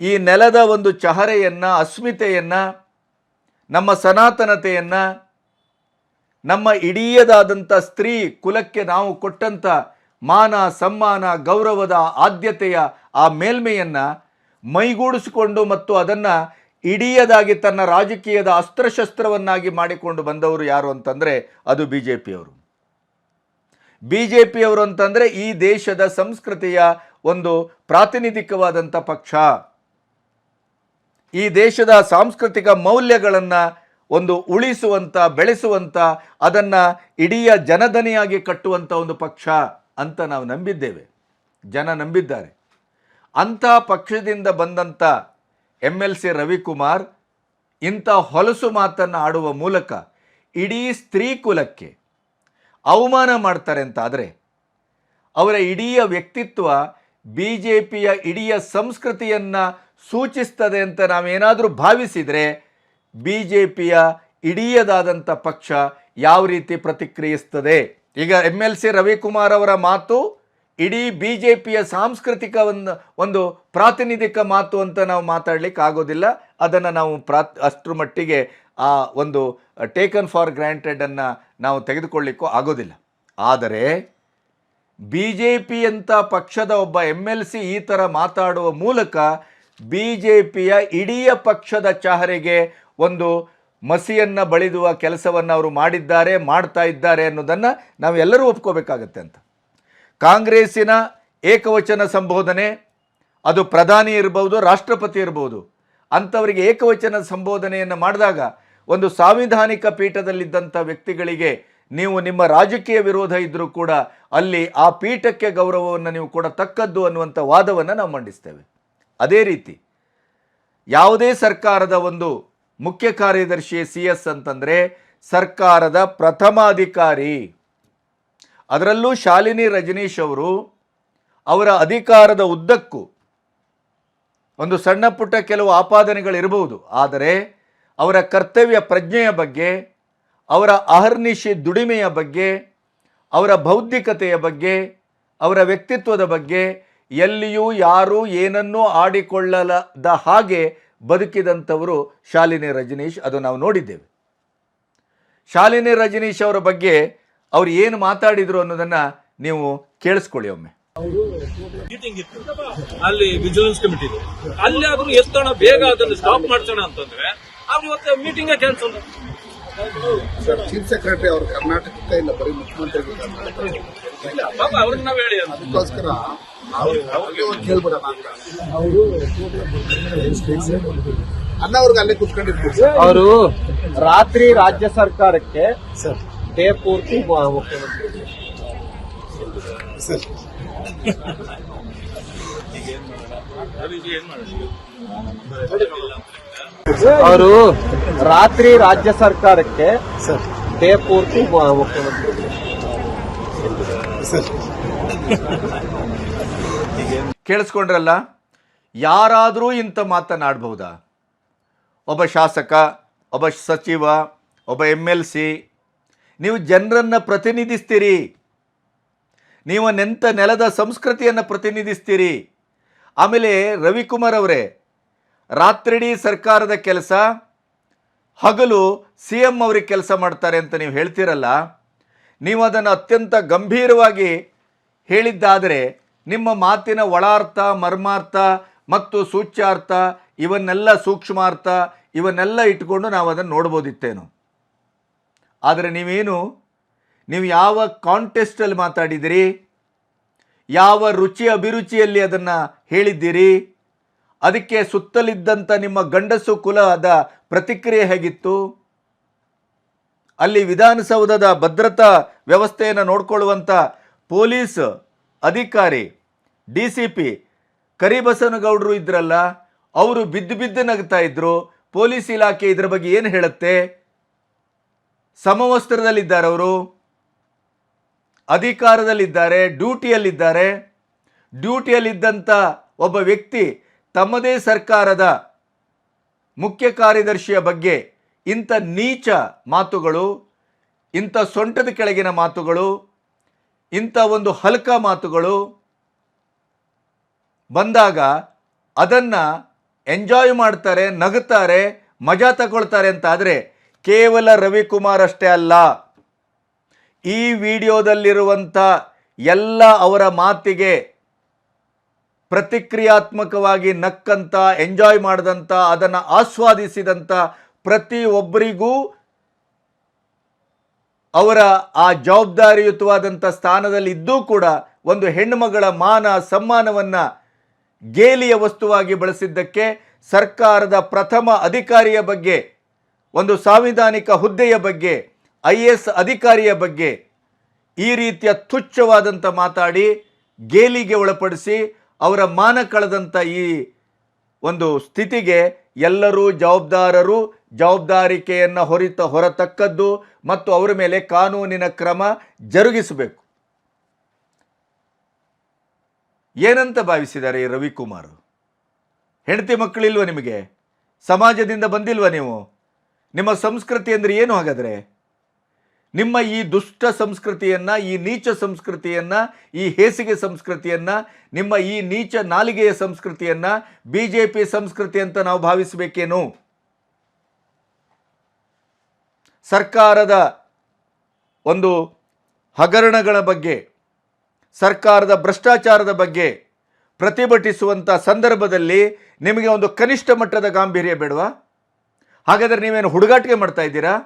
ಈ ನೆಲದ ಒಂದು ಚಹರೆಯನ್ನು, ಅಸ್ಮಿತೆಯನ್ನು, ನಮ್ಮ ಸನಾತನತೆಯನ್ನು, ನಮ್ಮ ಇಡೀಯದಾದಂಥ ಸ್ತ್ರೀ ಕುಲಕ್ಕೆ ನಾವು ಕೊಟ್ಟಂಥ ಮಾನ, ಸಮ್ಮಾನ, ಗೌರವದ ಆದ್ಯತೆಯ ಆ ಮೇಲ್ಮೆಯನ್ನು ಮೈಗೂಡಿಸಿಕೊಂಡು ಮತ್ತು ಅದನ್ನು ಇಡೀಯದಾಗಿ ತನ್ನ ರಾಜಕೀಯದ ಅಸ್ತ್ರಶಸ್ತ್ರವನ್ನಾಗಿ ಮಾಡಿಕೊಂಡು ಬಂದವರು ಯಾರು ಅಂತಂದರೆ ಅದು ಬಿ ಜೆ ಪಿಯವರು ಬಿ ಜೆ ಪಿಯವರು ಅಂತಂದರೆ ಈ ದೇಶದ ಸಂಸ್ಕೃತಿಯ ಒಂದು ಪ್ರಾತಿನಿಧಿಕವಾದಂಥ ಪಕ್ಷ. ಈ ದೇಶದ ಸಾಂಸ್ಕೃತಿಕ ಮೌಲ್ಯಗಳನ್ನು ಒಂದು ಉಳಿಸುವಂಥ ಬೆಳೆಸುವಂಥ ಅದನ್ನು ಇಡೀ ಜನಧನಿಯಾಗಿ ಕಟ್ಟುವಂಥ ಒಂದು ಪಕ್ಷ ಅಂತ ನಾವು ನಂಬಿದ್ದೇವೆ. ಜನ ನಂಬಿದ್ದಾರೆ. ಅಂಥ ಪಕ್ಷದಿಂದ ಬಂದಂಥ ಎಂ ಎಲ್ ಸಿ ರವಿಕುಮಾರ್ ಇಂಥ ಹೊಲಸು ಮಾತನ್ನು ಆಡುವ ಮೂಲಕ ಇಡೀ ಸ್ತ್ರೀ ಕುಲಕ್ಕೆ ಅವಮಾನ ಮಾಡ್ತಾರೆ ಅಂತಾದರೆ ಅವರ ಇಡೀ ವ್ಯಕ್ತಿತ್ವ ಬಿ ಜೆ ಪಿಯ ಇಡೀ ಸಂಸ್ಕೃತಿಯನ್ನು ಸೂಚಿಸ್ತದೆ ಅಂತ ನಾವೇನಾದರೂ ಭಾವಿಸಿದರೆ ಬಿ ಜೆ ಪಿಯ ಇಡೀಯದಾದಂಥ ಪಕ್ಷ ಯಾವ ರೀತಿ ಪ್ರತಿಕ್ರಿಯಿಸ್ತದೆ? ಈಗ ಎಂ ಎಲ್ ಸಿ ರವಿಕುಮಾರ್ ಅವರ ಮಾತು ಇಡೀ ಬಿ ಜೆ ಪಿಯ ಸಾಂಸ್ಕೃತಿಕ ಒಂದು ಒಂದು ಪ್ರಾತಿನಿಧಿಕ ಮಾತು ಅಂತ ನಾವು ಮಾತಾಡಲಿಕ್ಕೆ ಆಗೋದಿಲ್ಲ. ಅದನ್ನು ನಾವು ಪ್ರಾತ್, ಅಷ್ಟರ ಮಟ್ಟಿಗೆ ಆ ಒಂದು ಟೇಕನ್ ಫಾರ್ ಗ್ರ್ಯಾಂಟೆಡನ್ನು ನಾವು ತೆಗೆದುಕೊಳ್ಳಿಕ್ಕೂ ಆಗೋದಿಲ್ಲ. ಆದರೆ ಬಿ ಜೆ ಪಿಯಂಥ ಪಕ್ಷದ ಒಬ್ಬ ಎಂ ಎಲ್ ಸಿ ಈ ಥರ ಮಾತಾಡುವ ಮೂಲಕ ಬಿ ಜೆ ಪಿಯ ಇಡೀ ಪಕ್ಷದ ಚಹರೆಗೆ ಒಂದು ಮಸಿಯನ್ನು ಬಳಿದುವ ಕೆಲಸವನ್ನು ಅವರು ಮಾಡಿದ್ದಾರೆ, ಮಾಡ್ತಾ ಇದ್ದಾರೆ ಅನ್ನೋದನ್ನು ನಾವೆಲ್ಲರೂ ಒಪ್ಕೋಬೇಕಾಗತ್ತೆ ಅಂತ. ಕಾಂಗ್ರೆಸ್ಸಿನ ಏಕವಚನ ಸಂಬೋಧನೆ, ಅದು ಪ್ರಧಾನಿ ಇರ್ಬೋದು, ರಾಷ್ಟ್ರಪತಿ ಇರ್ಬೋದು, ಅಂಥವರಿಗೆ ಏಕವಚನ ಸಂಬೋಧನೆಯನ್ನು ಮಾಡಿದಾಗ ಒಂದು ಸಾಂವಿಧಾನಿಕ ಪೀಠದಲ್ಲಿದ್ದಂಥ ವ್ಯಕ್ತಿಗಳಿಗೆ ನೀವು ನಿಮ್ಮ ರಾಜಕೀಯ ವಿರೋಧ ಇದ್ದರೂ ಕೂಡ ಅಲ್ಲಿ ಆ ಪೀಠಕ್ಕೆ ಗೌರವವನ್ನು ನೀವು ಕೂಡ ತಕ್ಕದ್ದು ಅನ್ನುವಂಥ ವಾದವನ್ನು ನಾವು ಮಂಡಿಸ್ತೇವೆ. ಅದೇ ರೀತಿ ಯಾವುದೇ ಸರ್ಕಾರದ ಒಂದು ಮುಖ್ಯ ಕಾರ್ಯದರ್ಶಿ ಸಿ ಎಸ್ ಅಂತಂದರೆ ಸರ್ಕಾರದ ಪ್ರಥಮ ಅಧಿಕಾರಿ ಅದರಲ್ಲೂ ಶಾಲಿನಿ ರಜನೀಶ್ ಅವರು ಅವರ ಅಧಿಕಾರದ ಉದ್ದಕ್ಕೂ ಒಂದು ಸಣ್ಣ ಪುಟ್ಟ ಕೆಲವು ಆಪಾದನೆಗಳಿರಬಹುದು. ಆದರೆ ಅವರ ಕರ್ತವ್ಯ ಪ್ರಜ್ಞೆಯ ಬಗ್ಗೆ, ಅವರ ಅಹರ್ನಿಶಿ ದುಡಿಮೆಯ ಬಗ್ಗೆ, ಅವರ ಬೌದ್ಧಿಕತೆಯ ಬಗ್ಗೆ, ಅವರ ವ್ಯಕ್ತಿತ್ವದ ಬಗ್ಗೆ ಎಲ್ಲಿಯೂ ಯಾರೂ ಏನನ್ನೂ ಆಡಿಕೊಳ್ಳಲದ ಹಾಗೆ ಬದುಕಿದಂಥವರು ಶಾಲಿನಿ ರಜನೀಶ್ ಅದು ನಾವು ನೋಡಿದ್ದೇವೆ. ಶಾಲಿನಿ ರಜನೀಶ್ ಅವರ ಬಗ್ಗೆ ಅವ್ರು ಏನು ಮಾತಾಡಿದ್ರು ಅನ್ನೋದನ್ನ ನೀವು ಕೇಳಿಸ್ಕೊಳ್ಳಿ ಒಮ್ಮೆ. ಮೀಟಿಂಗ್ ಇತ್ತು ಅಲ್ಲಿ ವಿಜಿಲೆನ್ಸ್ ಕಮಿಟಿ ಅಲ್ಲಿ ಆದ್ರೂ ಎಷ್ಟೋಣ ಬೇಗ ಅದನ್ನು ಸ್ಟಾಪ್ ಮಾಡ್ಸೋಣ ಅಂತಂದ್ರೆ ಅವ್ರು ಇವತ್ತು meeting cancel sir chief secretary ಅವರು ಕರ್ನಾಟಕಕ್ಕೆ ಇಲ್ಲ ಬರೀ ಮುಖ್ಯಮಂತ್ರಿಗಳು ಇಲ್ಲ ಪಾಪ ಅವ್ರನ್ನ ನಾವ್ ಹೇಳಿ. ಅದಕ್ಕೋಸ್ಕರ ನಾವು ಅವ್ರಿಗೆ ಒಂದು ಕೇಳ್ಬಿಡೋಣ ಅಂತ. ಅನ್ನ ಅವ್ರಿಗೆ ಅಲ್ಲೇ ಕುತ್ಕೊಂಡಿರ್ತೀವಿ. ಸರ್ ಅವರು ರಾತ್ರಿ ರಾಜ್ಯ ಸರ್ಕಾರಕ್ಕೆ ಡೇ ಪೂರ್ತಿ ಅವರು ರಾತ್ರಿ ರಾಜ್ಯ ಸರ್ಕಾರಕ್ಕೆ ಡೇ ಪೂರ್ತಿ ಮುಖ್ಯಮಂತ್ರಿ. ಕೇಳಿಸ್ಕೊಂಡ್ರಲ್ಲ ಯಾರಾದರೂ ಇಂಥ ಮಾತನಾಡಬಹುದಾ? ಒಬ್ಬ ಶಾಸಕ ಒಬ್ಬ ಸಚಿವ ಒಬ್ಬ ಎಂ ಎಲ್ ಸಿ ನೀವು ಜನರನ್ನು ಪ್ರತಿನಿಧಿಸ್ತೀರಿ. ನೀವು ನೆಂತ ನೆಲದ ಸಂಸ್ಕೃತಿಯನ್ನು ಪ್ರತಿನಿಧಿಸ್ತೀರಿ. ಆಮೇಲೆ ರವಿಕುಮಾರ್ ಅವರೇ, ರಾತ್ರಿಡೀ ಸರ್ಕಾರದ ಕೆಲಸ, ಹಗಲು ಸಿ ಎಂ ಅವ್ರಿಗೆ ಕೆಲಸ ಮಾಡ್ತಾರೆ ಅಂತ ನೀವು ಹೇಳ್ತೀರಲ್ಲ, ನೀವು ಅದನ್ನು ಅತ್ಯಂತ ಗಂಭೀರವಾಗಿ ಹೇಳಿದ್ದಾದರೆ ನಿಮ್ಮ ಮಾತಿನ ಒಳಾರ್ಥ, ಮರ್ಮಾರ್ಥ ಮತ್ತು ಸೂಚ್ಯಾರ್ಥ ಇವನ್ನೆಲ್ಲ ಸೂಕ್ಷ್ಮಾರ್ಥ ಇವನ್ನೆಲ್ಲ ಇಟ್ಕೊಂಡು ನಾವು ಅದನ್ನು ನೋಡ್ಬೋದಿತ್ತೇನು. ಆದರೆ ನೀವೇನು? ನೀವು ಯಾವ ಕಾಂಟೆಸ್ಟಲ್ಲಿ ಮಾತಾಡಿದಿರಿ ಯಾವ ರುಚಿ ಅಭಿರುಚಿಯಲ್ಲಿ ಅದನ್ನು ಹೇಳಿದ್ದೀರಿ? ಅದಕ್ಕೆ ಸುತ್ತಲಿದ್ದಂಥ ನಿಮ್ಮ ಗಂಡಸು ಕುಲದ ಪ್ರತಿಕ್ರಿಯೆ ಹೇಗಿತ್ತು? ಅಲ್ಲಿ ವಿಧಾನಸೌಧದ ಭದ್ರತಾ ವ್ಯವಸ್ಥೆಯನ್ನು ನೋಡಿಕೊಳ್ಳುವಂಥ ಪೊಲೀಸ್ ಅಧಿಕಾರಿ, ಡಿ ಸಿ ಪಿ ಕರಿಬಸನಗೌಡರು ಇದ್ರಲ್ಲ, ಅವರು ಬಿದ್ದು ಬಿದ್ದು ನಗ್ತಾ ಇದ್ರು. ಪೊಲೀಸ್ ಇಲಾಖೆ ಇದರ ಬಗ್ಗೆ ಏನು ಹೇಳುತ್ತೆ? ಸಮವಸ್ತ್ರದಲ್ಲಿದ್ದಾರೆ ಅವರು, ಅಧಿಕಾರದಲ್ಲಿದ್ದಾರೆ, ಡ್ಯೂಟಿಯಲ್ಲಿದ್ದಾರೆ. ಡ್ಯೂಟಿಯಲ್ಲಿದ್ದಂಥ ಒಬ್ಬ ವ್ಯಕ್ತಿ ತಮ್ಮದೇ ಸರ್ಕಾರದ ಮುಖ್ಯ ಕಾರ್ಯದರ್ಶಿಯ ಬಗ್ಗೆ ಇಂಥ ನೀಚ ಮಾತುಗಳು, ಇಂಥ ಸೊಂಟದ ಕೆಳಗಿನ ಮಾತುಗಳು, ಇಂಥ ಒಂದು ಹಲ್ಕ ಮಾತುಗಳು ಬಂದಾಗ ಅದನ್ನು ಎಂಜಾಯ್ ಮಾಡ್ತಾರೆ, ನಗುತ್ತಾರೆ, ಮಜಾ ತಗೊಳ್ತಾರೆ ಅಂತ ಆದರೆ ಕೇವಲ ರವಿಕುಮಾರ್ ಅಷ್ಟೇ ಅಲ್ಲ, ಈ ವಿಡಿಯೋದಲ್ಲಿರುವಂಥ ಎಲ್ಲ ಅವರ ಮಾತಿಗೆ ಪ್ರತಿಕ್ರಿಯಾತ್ಮಕವಾಗಿ ನಕ್ಕಂತ ಎಂಜಾಯ್ ಮಾಡಿದಂಥ, ಅದನ್ನು ಆಸ್ವಾದಿಸಿದಂಥ ಪ್ರತಿಯೊಬ್ಬರಿಗೂ ಅವರ ಆ ಜವಾಬ್ದಾರಿಯುತವಾದಂಥ ಸ್ಥಾನದಲ್ಲಿ ಇದ್ದೂ ಕೂಡ ಒಂದು ಹೆಣ್ಣುಮಗಳ ಮಾನ ಸಮ್ಮಾನವನ್ನು ಗೇಲಿಯ ವಸ್ತುವಾಗಿ ಬಳಸಿದ್ದಕ್ಕೆ ಸರ್ಕಾರದ ಪ್ರಥಮ ಅಧಿಕಾರಿಯ ಬಗ್ಗೆ ಒಂದು ಸಾಂವಿಧಾನಿಕ ಹುದ್ದೆಯ ಬಗ್ಗೆ ಐ ಎಸ್ ಅಧಿಕಾರಿಯ ಬಗ್ಗೆ ಈ ರೀತಿಯ ತುಚ್ಛವಾದಂಥ ಮಾತಾಡಿ, ಗೇಲಿಗೆ ಒಳಪಡಿಸಿ ಅವರ ಮಾನ ಕಳೆದಂಥ ಈ ಒಂದು ಸ್ಥಿತಿಗೆ ಎಲ್ಲರೂ ಜವಾಬ್ದಾರರು, ಜವಾಬ್ದಾರಿಕೆಯನ್ನು ಹೊರಿತ ಹೊರತಕ್ಕದ್ದು ಮತ್ತು ಅವರ ಮೇಲೆ ಕಾನೂನಿನ ಕ್ರಮ ಜರುಗಿಸಬೇಕು. ಏನಂತ ಭಾವಿಸಿದ್ದಾರೆ ಈ ರವಿಕುಮಾರ್? ಹೆಂಡತಿ ಮಕ್ಕಳಿಲ್ವ ನಿಮಗೆ? ಸಮಾಜದಿಂದ ಬಂದಿಲ್ವ ನೀವು? ನಿಮ್ಮ ಸಂಸ್ಕೃತಿ ಅಂದರೆ ಏನು ಹಾಗಾದರೆ? ನಿಮ್ಮ ಈ ದುಷ್ಟ ಸಂಸ್ಕೃತಿಯನ್ನು, ಈ ನೀಚ ಸಂಸ್ಕೃತಿಯನ್ನು, ಈ ಹೇಸಿಗೆ ಸಂಸ್ಕೃತಿಯನ್ನು, ನಿಮ್ಮ ಈ ನೀಚ ನಾಲಿಗೆಯ ಸಂಸ್ಕೃತಿಯನ್ನು ಬಿ ಜೆ ಪಿ ಸಂಸ್ಕೃತಿ ಅಂತ ನಾವು ಭಾವಿಸಬೇಕೇನು? ಸರ್ಕಾರದ ಒಂದು ಹಗರಣಗಳ ಬಗ್ಗೆ, ಸರ್ಕಾರದ ಭ್ರಷ್ಟಾಚಾರದ ಬಗ್ಗೆ ಪ್ರತಿಭಟಿಸುವಂಥ ಸಂದರ್ಭದಲ್ಲಿ ನಿಮಗೆ ಒಂದು ಕನಿಷ್ಠ ಮಟ್ಟದ ಗಾಂಭೀರ್ಯ ಬೇಡವಾ? ಹಾಗಾದರೆ ನೀವೇನು ಹುಡುಗಾಟಿಕೆ ಮಾಡ್ತಾ ಇದ್ದೀರಾ?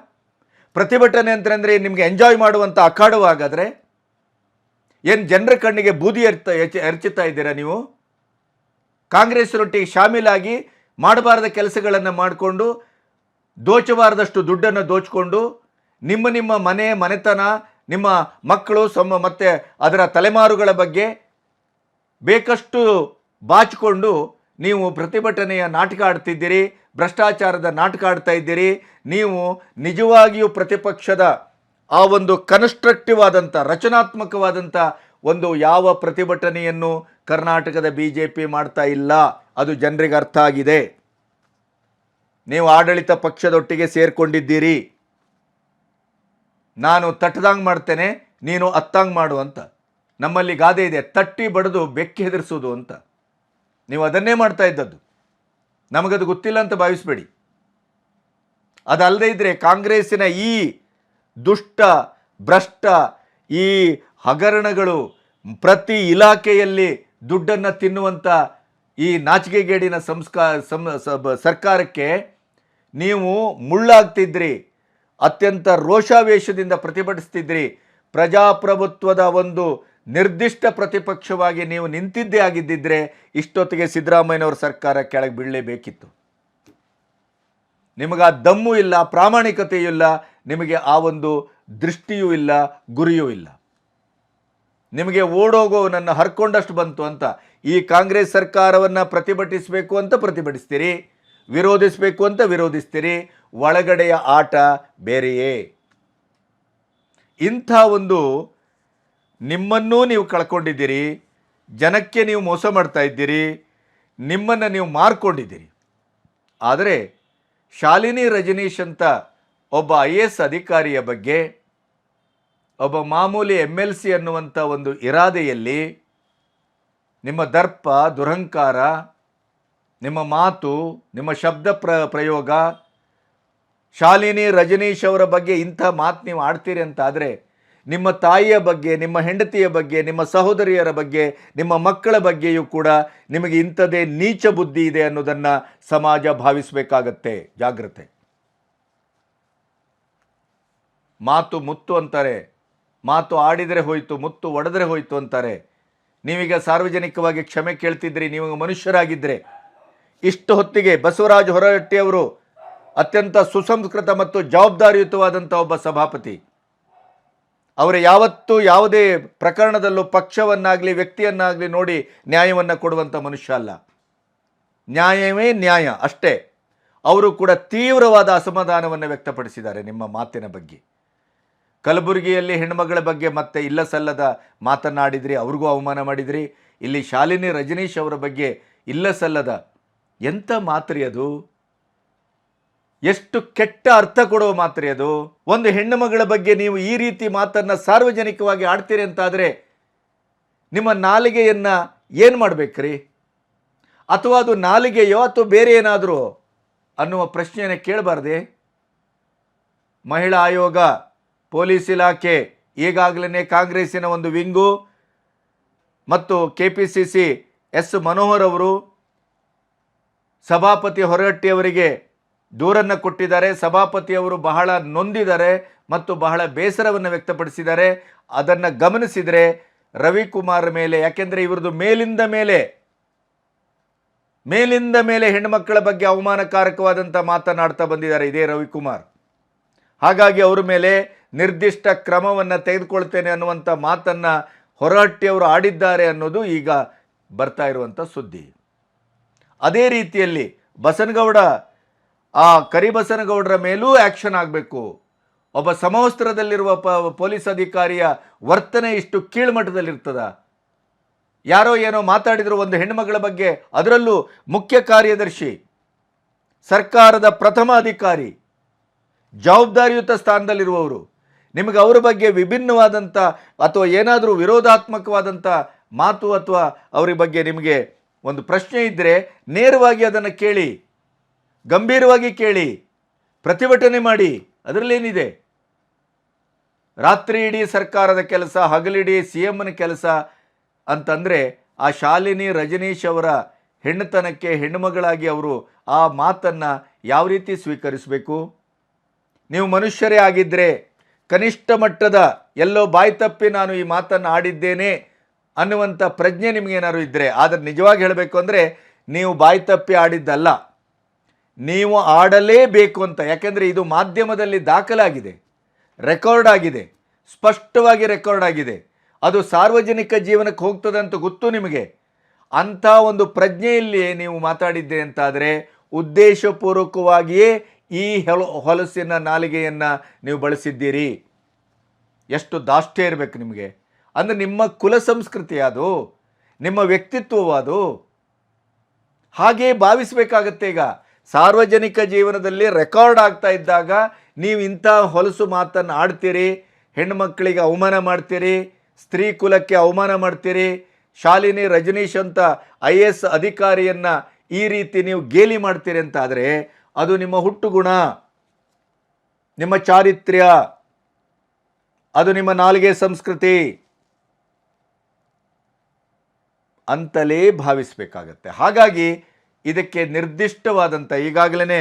ಪ್ರತಿಭಟನೆ ಅಂತಂದರೆ ನಿಮಗೆ ಎಂಜಾಯ್ ಮಾಡುವಂಥ ಅಖಾಡವಾಗಾದರೆ ಏನು ಜನರ ಕಣ್ಣಿಗೆ ಬೂದಿ ಎರ್ತ ಎಚ್- ಎರಚುತ್ತಾ ಇದ್ದೀರಾ ನೀವು? ಕಾಂಗ್ರೆಸ್ನೊಟ್ಟಿಗೆ ಶಾಮೀಲಾಗಿ ಮಾಡಬಾರದ ಕೆಲಸಗಳನ್ನು ಮಾಡಿಕೊಂಡು, ದೋಚಬಾರದಷ್ಟು ದುಡ್ಡನ್ನು ದೋಚಿಕೊಂಡು, ನಿಮ್ಮ ನಿಮ್ಮ ಮನೆ, ಮನೆತನ, ನಿಮ್ಮ ಮಕ್ಕಳು, ಸಮ, ಮತ್ತು ಅದರ ತಲೆಮಾರುಗಳ ಬಗ್ಗೆ ಬೇಕಷ್ಟು ಬಾಚಿಕೊಂಡು ನೀವು ಪ್ರತಿಭಟನೆಯ ನಾಟಕ ಆಡ್ತಿದ್ದೀರಿ. ಭ್ರಷ್ಟಾಚಾರದ ನಾಟಕ ಆಡ್ತಾ ಇದ್ದೀರಿ. ನೀವು ನಿಜವಾಗಿಯೂ ಪ್ರತಿಪಕ್ಷದ ಆ ಒಂದು ಕನ್ಸ್ಟ್ರಕ್ಟಿವ್ ಆದಂಥ ರಚನಾತ್ಮಕವಾದಂಥ ಒಂದು ಯಾವ ಪ್ರತಿಭಟನೆಯನ್ನು ಕರ್ನಾಟಕದ ಬಿ ಜೆ ಪಿ ಮಾಡ್ತಾ ಇಲ್ಲ, ಅದು ಜನರಿಗೆ ಅರ್ಥ ಆಗಿದೆ. ನೀವು ಆಡಳಿತ ಪಕ್ಷದೊಟ್ಟಿಗೆ ಸೇರಿಕೊಂಡಿದ್ದೀರಿ. ನಾನು ತಟ್ಟದಂಗೆ ಮಾಡ್ತೇನೆ, ನೀನು ಅತ್ತಂಗೆ ಮಾಡು ಅಂತ. ನಮ್ಮಲ್ಲಿ ಗಾದೆ ಇದೆ, ತಟ್ಟಿ ಬಡಿದು ಬೆಕ್ಕಿ ಹೆದರಿಸೋದು ಅಂತ. ನೀವು ಅದನ್ನೇ ಮಾಡ್ತಾ ಇದ್ದದ್ದು. ನಮಗದು ಗೊತ್ತಿಲ್ಲ ಅಂತ ಭಾವಿಸಬೇಡಿ. ಅದಲ್ಲದೆ ಇದ್ದರೆ ಕಾಂಗ್ರೆಸ್ಸಿನ ಈ ದುಷ್ಟ, ಭ್ರಷ್ಟ, ಈ ಹಗರಣಗಳು ಪ್ರತಿ ಇಲಾಖೆಯಲ್ಲಿ ದುಡ್ಡನ್ನು ತಿನ್ನುವಂಥ ಈ ನಾಚಿಕೆಗೇಡಿನ ಸಂಸ್ಕಾರ ಸರ್ಕಾರಕ್ಕೆ ನೀವು ಮುಳ್ಳಾಗ್ತಿದ್ರಿ, ಅತ್ಯಂತ ರೋಷಾವೇಶದಿಂದ ಪ್ರತಿಭಟಿಸ್ತಿದ್ರಿ, ಪ್ರಜಾಪ್ರಭುತ್ವದ ಒಂದು ನಿರ್ದಿಷ್ಟ ಪ್ರತಿಪಕ್ಷವಾಗಿ ನೀವು ನಿಂತಿದ್ದೇ ಆಗಿದ್ದಿದ್ರೆ ಇಷ್ಟೊತ್ತಿಗೆ ಸಿದ್ದರಾಮಯ್ಯನವರ ಸರ್ಕಾರ ಕೆಳಗೆ ಬೀಳಲೇಬೇಕಿತ್ತು. ನಿಮಗೆ ಆ ದಮ್ಮು ಇಲ್ಲ, ಪ್ರಾಮಾಣಿಕತೆಯೂ ಇಲ್ಲ, ನಿಮಗೆ ಆ ಒಂದು ದೃಷ್ಟಿಯೂ ಇಲ್ಲ, ಗುರಿಯೂ ಇಲ್ಲ. ನಿಮಗೆ ಓಡೋಗೋ ನನ್ನ ಹರ್ಕೊಂಡಷ್ಟು ಬಂತು ಅಂತ ಈ ಕಾಂಗ್ರೆಸ್ ಸರ್ಕಾರವನ್ನು ಪ್ರತಿಭಟಿಸಬೇಕು ಅಂತ ಪ್ರತಿಭಟಿಸ್ತೀರಿ, ವಿರೋಧಿಸಬೇಕು ಅಂತ ವಿರೋಧಿಸ್ತೀರಿ, ಒಳಗಡೆಯ ಆಟ ಬೇರೆಯೇ. ಇಂಥ ಒಂದು ನಿಮ್ಮನ್ನೂ ನೀವು ಕಳ್ಕೊಂಡಿದ್ದೀರಿ, ಜನಕ್ಕೆ ನೀವು ಮೋಸ ಮಾಡ್ತಾ ಇದ್ದೀರಿ, ನಿಮ್ಮನ್ನು ನೀವು ಮಾರ್ಕೊಂಡಿದ್ದೀರಿ. ಆದರೆ ಶಾಲಿನಿ ರಜನೀಶ್ ಅಂತ ಒಬ್ಬ ಐ ಎ ಎಸ್ ಅಧಿಕಾರಿಯ ಬಗ್ಗೆ, ಒಬ್ಬ ಮಾಮೂಲಿ ಎಂ ಎಲ್ ಸಿ ಅನ್ನುವಂಥ ಒಂದು ಇರಾದೆಯಲ್ಲಿ ನಿಮ್ಮ ದರ್ಪ, ದುರಹಂಕಾರ, ನಿಮ್ಮ ಮಾತು, ನಿಮ್ಮ ಶಬ್ದ ಪ್ರ, ಪ್ರಯೋಗ, ಶಾಲಿನಿ ರಜನೀಶ್ ಅವರ ಬಗ್ಗೆ ಇಂಥ ಮಾತು ನೀವು ಆಡ್ತೀರಿ ಅಂತ ಆದರೆ ನಿಮ್ಮ ತಾಯಿಯ ಬಗ್ಗೆ, ನಿಮ್ಮ ಹೆಂಡತಿಯ ಬಗ್ಗೆ, ನಿಮ್ಮ ಸಹೋದರಿಯರ ಬಗ್ಗೆ, ನಿಮ್ಮ ಮಕ್ಕಳ ಬಗ್ಗೆಯೂ ಕೂಡ ನಿಮಗೆ ಇಂಥದೇ ನೀಚ ಬುದ್ಧಿ ಇದೆ ಅನ್ನೋದನ್ನು ಸಮಾಜ ಭಾವಿಸಬೇಕಾಗತ್ತೆ. ಜಾಗ್ರತೆ. ಮಾತು ಮುತ್ತು ಅಂತಾರೆ. ಮಾತು ಆಡಿದರೆ ಹೋಯಿತು, ಮುತ್ತು ಒಡೆದರೆ ಹೋಯಿತು ಅಂತಾರೆ. ನೀವೀಗ ಸಾರ್ವಜನಿಕವಾಗಿ ಕ್ಷಮೆ ಕೇಳ್ತಿದ್ರಿ, ನೀವು ಮನುಷ್ಯರಾಗಿದ್ದರೆ ಇಷ್ಟು ಹೊತ್ತಿಗೆ ಬಸವರಾಜ ಹೊರಹಟ್ಟಿಯವರು ಅತ್ಯಂತ ಸುಸಂಸ್ಕೃತ ಮತ್ತು ಜವಾಬ್ದಾರಿಯುತವಾದಂಥ ಒಬ್ಬ ಸಭಾಪತಿ. ಅವರು ಯಾವತ್ತೂ ಯಾವುದೇ ಪ್ರಕರಣದಲ್ಲೂ ಪಕ್ಷವನ್ನಾಗಲಿ, ವ್ಯಕ್ತಿಯನ್ನಾಗಲಿ ನೋಡಿ ನ್ಯಾಯವನ್ನು ಕೊಡುವಂಥ ಮನುಷ್ಯ ಅಲ್ಲ. ನ್ಯಾಯವೇ ನ್ಯಾಯ ಅಷ್ಟೇ. ಅವರು ಕೂಡ ತೀವ್ರವಾದ ಅಸಮಾಧಾನವನ್ನು ವ್ಯಕ್ತಪಡಿಸಿದ್ದಾರೆ ನಿಮ್ಮ ಮಾತಿನ ಬಗ್ಗೆ. ಕಲಬುರಗಿಯಲ್ಲಿ ಹೆಣ್ಮಗಳ ಬಗ್ಗೆ ಮತ್ತೆ ಇಲ್ಲ ಸಲ್ಲದ ಮಾತನಾಡಿದ್ರಿ ಅವ್ರಿಗೂ ಅವಮಾನ ಮಾಡಿದ್ರಿ. ಇಲ್ಲಿ ಶಾಲಿನಿ ರಜನೀಶ್ ಅವರ ಬಗ್ಗೆ ಇಲ್ಲ ಸಲ್ಲದ ಎಂಥ ಮಾತ್ರಿ ಅದು? ಎಷ್ಟು ಕೆಟ್ಟ ಅರ್ಥ ಕೊಡುವ ಮಾತ್ರೆ ಅದು. ಒಂದು ಹೆಣ್ಣು ಮಗಳ ಬಗ್ಗೆ ನೀವು ಈ ರೀತಿ ಮಾತನ್ನು ಸಾರ್ವಜನಿಕವಾಗಿ ಆಡ್ತೀರಿ ಅಂತಾದರೆ ನಿಮ್ಮ ನಾಲಿಗೆಯನ್ನು ಏನು ಮಾಡಬೇಕ್ರಿ? ಅಥವಾ ಅದು ನಾಲಿಗೆಯೋ ಅಥವಾ ಬೇರೆ ಏನಾದರೂ ಅನ್ನುವ ಪ್ರಶ್ನೆಯನ್ನು ಕೇಳಬಾರ್ದೆ? ಮಹಿಳಾ ಆಯೋಗ, ಪೊಲೀಸ್ ಇಲಾಖೆ ಈಗಾಗಲೇ ಕಾಂಗ್ರೆಸ್ಸಿನ ಒಂದು ವಿಂಗು ಮತ್ತು K P C C S Manohar ಅವರು ಸಭಾಪತಿ ಹೊರಹಟ್ಟಿಯವರಿಗೆ ದೂರನ್ನು ಕೊಟ್ಟಿದ್ದಾರೆ, ಸಭಾಪತಿಯವರು ಬಹಳ ನೊಂದಿದ್ದಾರೆ ಮತ್ತು ಬಹಳ ಬೇಸರವನ್ನು ವ್ಯಕ್ತಪಡಿಸಿದ್ದಾರೆ. ಅದನ್ನು ಗಮನಿಸಿದರೆ ರವಿಕುಮಾರ್ ಮೇಲೆ, ಯಾಕೆಂದರೆ ಇವ್ರದ್ದು ಮೇಲಿಂದ ಮೇಲೆ ಮೇಲಿಂದ ಮೇಲೆ ಹೆಣ್ಣುಮಕ್ಕಳ ಬಗ್ಗೆ ಅವಮಾನಕಾರಕವಾದಂಥ ಮಾತನಾಡ್ತಾ ಬಂದಿದ್ದಾರೆ ಇದೇ ರವಿಕುಮಾರ್. ಹಾಗಾಗಿ ಅವರ ಮೇಲೆ ನಿರ್ದಿಷ್ಟ ಕ್ರಮವನ್ನು ತೆಗೆದುಕೊಳ್ತೇನೆ ಅನ್ನುವಂಥ ಮಾತನ್ನು ಹೊರಹಟ್ಟಿಯವರು ಆಡಿದ್ದಾರೆ ಅನ್ನೋದು ಈಗ ಬರ್ತಾ ಇರುವಂಥ ಸುದ್ದಿ. ಅದೇ ರೀತಿಯಲ್ಲಿ ಬಸನಗೌಡ ಆ ಕರಿಬಸನಗೌಡರ ಮೇಲೂ ಆ್ಯಕ್ಷನ್ ಆಗಬೇಕು. ಒಬ್ಬ ಸಮವಸ್ತ್ರದಲ್ಲಿರುವ ಪ, ಪೊಲೀಸ್ ಅಧಿಕಾರಿಯ ವರ್ತನೆ ಇಷ್ಟು ಕೀಳ್ಮಟ್ಟದಲ್ಲಿರ್ತದ. ಯಾರೋ ಏನೋ ಮಾತಾಡಿದ್ರು ಒಂದು ಹೆಣ್ಣುಮಗಳ ಬಗ್ಗೆ, ಅದರಲ್ಲೂ ಮುಖ್ಯ ಕಾರ್ಯದರ್ಶಿ, ಸರ್ಕಾರದ ಪ್ರಥಮ ಅಧಿಕಾರಿ, ಜವಾಬ್ದಾರಿಯುತ ಸ್ಥಾನದಲ್ಲಿರುವವರು. ನಿಮಗೆ ಅವರ ಬಗ್ಗೆ ವಿಭಿನ್ನವಾದಂಥ ಅಥವಾ ಏನಾದರೂ ವಿರೋಧಾತ್ಮಕವಾದಂಥ ಮಾತು ಅಥವಾ ಅವರ ಬಗ್ಗೆ ನಿಮಗೆ ಒಂದು ಪ್ರಶ್ನೆ ಇದ್ದರೆ ನೇರವಾಗಿ ಅದನ್ನು ಕೇಳಿ ಗಂಭೀರವಾಗಿ ಕೇಳಿ, ಪ್ರತಿಭಟನೆ ಮಾಡಿ, ಅದರಲ್ಲೇನಿದೆ? ರಾತ್ರಿ ಇಡೀ ಸರ್ಕಾರದ ಕೆಲಸ, ಹಗಲಿಡೀ ಸಿ ಎಮ್ನ ಕೆಲಸ ಅಂತಂದರೆ ಆ ಶಾಲಿನಿ ರಜನೀಶ್ ಅವರ ಹೆಣ್ಣುತನಕ್ಕೆ ಹೆಣ್ಣುಮಗಳಾಗಿ ಅವರು ಆ ಮಾತನ್ನು ಯಾವ ರೀತಿ ಸ್ವೀಕರಿಸಬೇಕು? ನೀವು ಮನುಷ್ಯರೇ ಆಗಿದ್ದರೆ ಕನಿಷ್ಠ ಮಟ್ಟದ ಎಲ್ಲೋ ಬಾಯಿ ತಪ್ಪಿ ನಾನು ಈ ಮಾತನ್ನು ಆಡಿದ್ದೇನೆ ಅನ್ನುವಂಥ ಪ್ರಜ್ಞೆ ನಿಮಗೇನಾದ್ರು ಇದ್ದರೆ ಆದರೆ ನಿಜವಾಗಿ ಹೇಳಬೇಕು ಅಂದರೆ, ನೀವು ಬಾಯಿ ತಪ್ಪಿ ಆಡಿದ್ದಲ್ಲ. ನೀವು ಆಡಲೇಬೇಕು ಅಂತ, ಯಾಕೆಂದರೆ ಇದು ಮಾಧ್ಯಮದಲ್ಲಿ ದಾಖಲಾಗಿದೆ, ರೆಕಾರ್ಡ್ ಆಗಿದೆ, ಸ್ಪಷ್ಟವಾಗಿ ರೆಕಾರ್ಡ್ ಆಗಿದೆ. ಅದು ಸಾರ್ವಜನಿಕ ಜೀವನಕ್ಕೆ ಹೋಗ್ತದೆ ಅಂತ ಗೊತ್ತು ನಿಮಗೆ. ಅಂಥ ಒಂದು ಪ್ರಜ್ಞೆಯಲ್ಲಿ ನೀವು ಮಾತಾಡಿದ್ದೆ ಅಂತಾದರೆ ಉದ್ದೇಶಪೂರ್ವಕವಾಗಿಯೇ ಈ ಹೆಲ, ಹೊಲಸಿನ ನಾಲಿಗೆಯನ್ನು ನೀವು ಬಳಸಿದ್ದೀರಿ. ಎಷ್ಟು ದಾಷ್ಟ್ಯ ಇರಬೇಕು ನಿಮಗೆ. ಅಂದರೆ ನಿಮ್ಮ ಕುಲ ಸಂಸ್ಕೃತಿ ಅದು, ನಿಮ್ಮ ವ್ಯಕ್ತಿತ್ವವಾದು ಹಾಗೇ ಭಾವಿಸಬೇಕಾಗತ್ತೆ ಈಗ. ಸಾರ್ವಜನಿಕ ಜೀವನದಲ್ಲಿ ರೆಕಾರ್ಡ್ ಆಗ್ತಾ ಇದ್ದಾಗ ನೀವು ಇಂಥ ಹೊಲಸು ಮಾತನ್ನು ಆಡ್ತೀರಿ, ಹೆಣ್ಮಕ್ಳಿಗೆ ಅವಮಾನ ಮಾಡ್ತೀರಿ, ಸ್ತ್ರೀ ಕುಲಕ್ಕೆ ಅವಮಾನ ಮಾಡ್ತೀರಿ, ಶಾಲಿನಿ ರಜನೀಶ್ ಅಂತ ಐ ಎ ಎಸ್ ಅಧಿಕಾರಿಯನ್ನು ಈ ರೀತಿ ನೀವು ಗೇಲಿ ಮಾಡ್ತೀರಿ ಅಂತ ಆದರೆ ಅದು ನಿಮ್ಮ ಹುಟ್ಟುಗುಣ, ನಿಮ್ಮ ಚಾರಿತ್ರ್ಯ, ಅದು ನಿಮ್ಮ ನಾಲ್ಗೆ ಸಂಸ್ಕೃತಿ ಅಂತಲೇ ಭಾವಿಸಬೇಕಾಗತ್ತೆ. ಹಾಗಾಗಿ ಇದಕ್ಕೆ ನಿರ್ದಿಷ್ಟವಾದಂಥ ಈಗಾಗಲೇ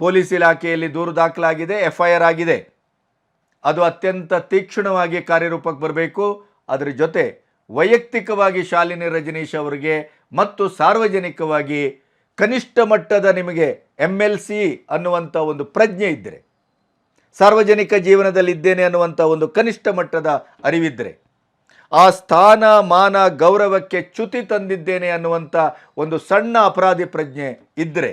ಪೊಲೀಸ್ ಇಲಾಖೆಯಲ್ಲಿ ದೂರು ದಾಖಲಾಗಿದೆ ಎಫ್ ಐ ಆರ್ ಆಗಿದೆ. ಅದು ಅತ್ಯಂತ ತೀಕ್ಷ್ಣವಾಗಿ ಕಾರ್ಯರೂಪಕ್ಕೆ ಬರಬೇಕು. ಅದರ ಜೊತೆ ವೈಯಕ್ತಿಕವಾಗಿ ಶಾಲಿನಿ ರಜನೀಶ್ ಅವರಿಗೆ ಮತ್ತು ಸಾರ್ವಜನಿಕವಾಗಿ ಕನಿಷ್ಠ ಮಟ್ಟದ ನಿಮಗೆ ಎಂ ಎಲ್ ಸಿ ಅನ್ನುವಂಥ ಒಂದು ಪ್ರಜ್ಞೆ ಇದ್ದರೆ, ಸಾರ್ವಜನಿಕ ಜೀವನದಲ್ಲಿದ್ದೇನೆ ಅನ್ನುವಂಥ ಒಂದು ಕನಿಷ್ಠ ಮಟ್ಟದ ಅರಿವಿದ್ದರೆ ಆ ಸ್ಥಾನ ಮಾನ ಗೌರವಕ್ಕೆ ಚ್ಯುತಿ ತಂದಿದ್ದೇನೆ ಅನ್ನುವಂಥ ಒಂದು ಸಣ್ಣ ಅಪರಾಧಿ ಪ್ರಜ್ಞೆ ಇದ್ದರೆ